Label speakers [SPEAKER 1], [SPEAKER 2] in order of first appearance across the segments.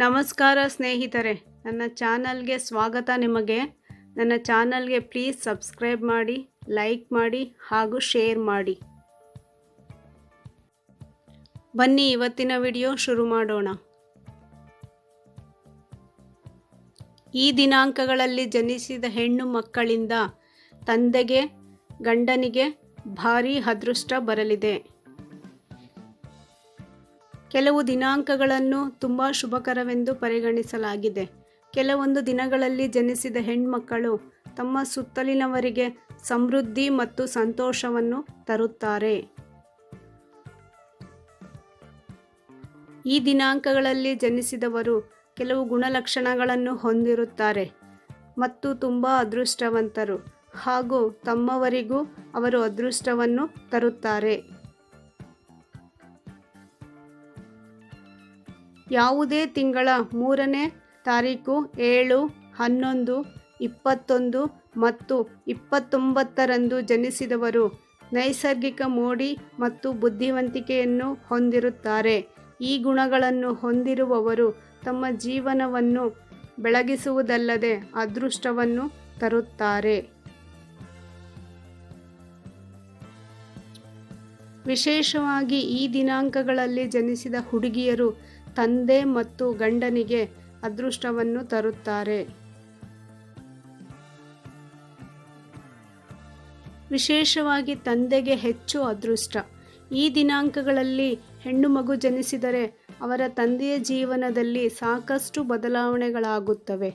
[SPEAKER 1] ನಮಸ್ಕಾರ ಸ್ನೇಹಿತರೆ, ನನ್ನ ಚಾನಲ್ಗೆ ಸ್ವಾಗತ ನಿಮಗೆ. ನನ್ನ ಚಾನಲ್ಗೆ ಪ್ಲೀಸ್ ಸಬ್ಸ್ಕ್ರೈಬ್ ಮಾಡಿ, ಲೈಕ್ ಮಾಡಿ ಹಾಗೂ ಶೇರ್ ಮಾಡಿ. ಬನ್ನಿ ಇವತ್ತಿನ ವಿಡಿಯೋ ಶುರು ಮಾಡೋಣ. ಈ ದಿನಾಂಕಗಳಲ್ಲಿ ಜನಿಸಿದ ಹೆಣ್ಣು ಮಕ್ಕಳಿಂದ ತಂದೆಗೆ, ಗಂಡನಿಗೆ ಭಾರೀ ಅದೃಷ್ಟ ಬರಲಿದೆ. ಕೆಲವು ದಿನಾಂಕಗಳನ್ನು ತುಂಬ ಶುಭಕರವೆಂದು ಪರಿಗಣಿಸಲಾಗಿದೆ. ಕೆಲವೊಂದು ದಿನಗಳಲ್ಲಿ ಜನಿಸಿದ ಹೆಣ್ಮಕ್ಕಳು ತಮ್ಮ ಸುತ್ತಲಿನವರಿಗೆ ಸಮೃದ್ಧಿ ಮತ್ತು ಸಂತೋಷವನ್ನು ತರುತ್ತಾರೆ. ಈ ದಿನಾಂಕಗಳಲ್ಲಿ ಜನಿಸಿದವರು ಕೆಲವು ಗುಣಲಕ್ಷಣಗಳನ್ನು ಹೊಂದಿರುತ್ತಾರೆ ಮತ್ತು ತುಂಬ ಅದೃಷ್ಟವಂತರು ಹಾಗೂ ತಮ್ಮವರಿಗೂ ಅವರು ಅದೃಷ್ಟವನ್ನು ತರುತ್ತಾರೆ. ಯಾವುದೇ ತಿಂಗಳ ಮೂರನೇ ತಾರೀಕು ಏಳು, ಹನ್ನೊಂದು, ಇಪ್ಪತ್ತೊಂದು ಮತ್ತು ಇಪ್ಪತ್ತೊಂಬತ್ತರಂದು ಜನಿಸಿದವರು ನೈಸರ್ಗಿಕ ಮೋಡಿ ಮತ್ತು ಬುದ್ಧಿವಂತಿಕೆಯನ್ನು ಹೊಂದಿರುತ್ತಾರೆ. ಈ ಗುಣಗಳನ್ನು ಹೊಂದಿರುವವರು ತಮ್ಮ ಜೀವನವನ್ನು ಬೆಳಗಿಸುವುದಲ್ಲದೆ ಅದೃಷ್ಟವನ್ನು ತರುತ್ತಾರೆ. ವಿಶೇಷವಾಗಿ ಈ ದಿನಾಂಕಗಳಲ್ಲಿ ಜನಿಸಿದ ಹುಡುಗಿಯರು ತಂದೆ ಮತ್ತು ಗಂಡನಿಗೆ ಅದೃಷ್ಟವನ್ನು ತರುತ್ತಾರೆ. ವಿಶೇಷವಾಗಿ ತಂದೆಗೆ ಹೆಚ್ಚು ಅದೃಷ್ಟ. ಈ ದಿನಾಂಕಗಳಲ್ಲಿ ಹೆಣ್ಣು ಮಗು ಜನಿಸಿದರೆ ಅವರ ತಂದೆಯ ಜೀವನದಲ್ಲಿ ಸಾಕಷ್ಟು ಬದಲಾವಣೆಗಳಾಗುತ್ತವೆ.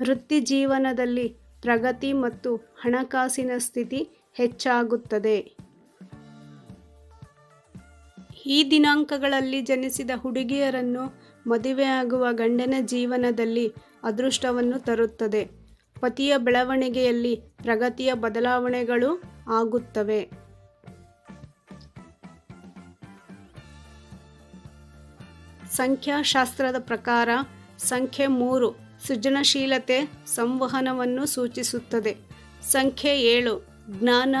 [SPEAKER 1] ವೃತ್ತಿ ಜೀವನದಲ್ಲಿ ಪ್ರಗತಿ ಮತ್ತು ಹಣಕಾಸಿನ ಸ್ಥಿತಿ ಹೆಚ್ಚಾಗುತ್ತದೆ. ಈ ದಿನಾಂಕಗಳಲ್ಲಿ ಜನಿಸಿದ ಹುಡುಗಿಯರನ್ನು ಮದುವೆಯಾಗುವ ಗಂಡನ ಜೀವನದಲ್ಲಿ ಅದೃಷ್ಟವನ್ನು ತರುತ್ತದೆ. ಪತಿಯ ಬೆಳವಣಿಗೆಯಲ್ಲಿ ಪ್ರಗತಿಯ ಬದಲಾವಣೆಗಳು ಆಗುತ್ತವೆ. ಸಂಖ್ಯಾಶಾಸ್ತ್ರದ ಪ್ರಕಾರ ಸಂಖ್ಯೆ ಮೂರು ಸೃಜನಶೀಲತೆ ಸಂವಹನವನ್ನು ಸೂಚಿಸುತ್ತದೆ. ಸಂಖ್ಯೆ ಏಳು ಜ್ಞಾನ,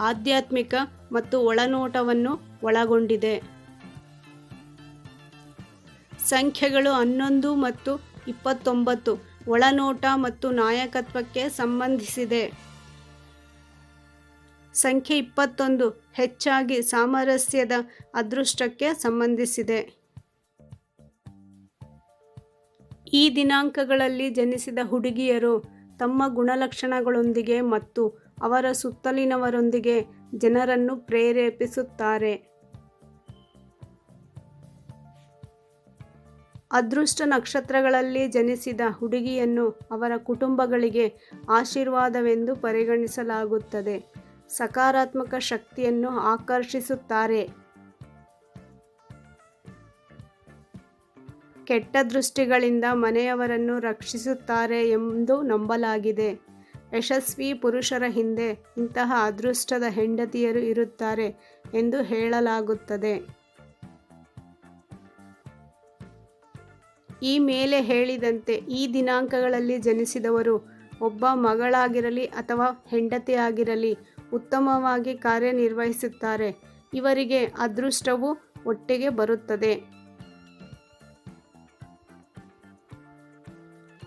[SPEAKER 1] ಆಧ್ಯಾತ್ಮಿಕ ಮತ್ತು ಒಳನೋಟವನ್ನು ಒಳಗೊಂಡಿದೆ. ಸಂಖ್ಯೆಗಳು ಹನ್ನೊಂದು ಮತ್ತು ಇಪ್ಪತ್ತೊಂಬತ್ತು ಒಳನೋಟ ಮತ್ತು ನಾಯಕತ್ವಕ್ಕೆ ಸಂಬಂಧಿಸಿದೆ. ಸಂಖ್ಯೆ ಇಪ್ಪತ್ತೊಂದು ಹೆಚ್ಚಾಗಿ ಸಾಮರಸ್ಯದ ಅದೃಷ್ಟಕ್ಕೆ ಸಂಬಂಧಿಸಿದೆ. ಈ ದಿನಾಂಕಗಳಲ್ಲಿ ಜನಿಸಿದ ಹುಡುಗಿಯರು ತಮ್ಮ ಗುಣಲಕ್ಷಣಗಳೊಂದಿಗೆ ಮತ್ತು ಅವರ ಸುತ್ತಲಿನವರೊಂದಿಗೆ ಜನರನ್ನು ಪ್ರೇರೇಪಿಸುತ್ತಾರೆ. ಅದೃಷ್ಟ ನಕ್ಷತ್ರಗಳಲ್ಲಿ ಜನಿಸಿದ ಹುಡುಗಿಯನ್ನು ಅವರ ಕುಟುಂಬಗಳಿಗೆ ಆಶೀರ್ವಾದವೆಂದು ಪರಿಗಣಿಸಲಾಗುತ್ತದೆ. ಸಕಾರಾತ್ಮಕ ಶಕ್ತಿಯನ್ನು ಆಕರ್ಷಿಸುತ್ತಾರೆ. ಕೆಟ್ಟ ದೃಷ್ಟಿಗಳಿಂದ ಮನೆಯವರನ್ನು ರಕ್ಷಿಸುತ್ತಾರೆ ಎಂದು ನಂಬಲಾಗಿದೆ. ಯಶಸ್ವಿ ಪುರುಷರ ಹಿಂದೆ ಇಂತಹ ಅದೃಷ್ಟದ ಹೆಂಡತಿಯರು ಇರುತ್ತಾರೆ ಎಂದು ಹೇಳಲಾಗುತ್ತದೆ. ಈ ಮೇಲೆ ಹೇಳಿದಂತೆ ಈ ದಿನಾಂಕಗಳಲ್ಲಿ ಜನಿಸಿದವರು ಒಬ್ಬ ಮಗಳಾಗಿರಲಿ ಅಥವಾ ಹೆಂಡತಿಯಾಗಿರಲಿ ಉತ್ತಮವಾಗಿ ಕಾರ್ಯನಿರ್ವಹಿಸುತ್ತಾರೆ. ಇವರಿಗೆ ಅದೃಷ್ಟವು ಒಟ್ಟಿಗೆ ಬರುತ್ತದೆ.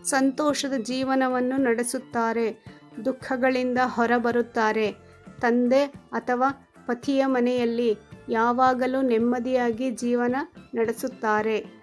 [SPEAKER 1] ಸಂತೋಷದ ಜೀವನವನ್ನು ನಡೆಸುತ್ತಾರೆ ದುಃಖಗಳಿಂದ ಹೊರಬರುತ್ತಾರೆ. ತಂದೆ ಅಥವಾ ಪತಿಯ ಮನೆಯಲ್ಲಿ ಯಾವಾಗಲೂ ನೆಮ್ಮದಿಯಾಗಿ ಜೀವನ ನಡೆಸುತ್ತಾರೆ.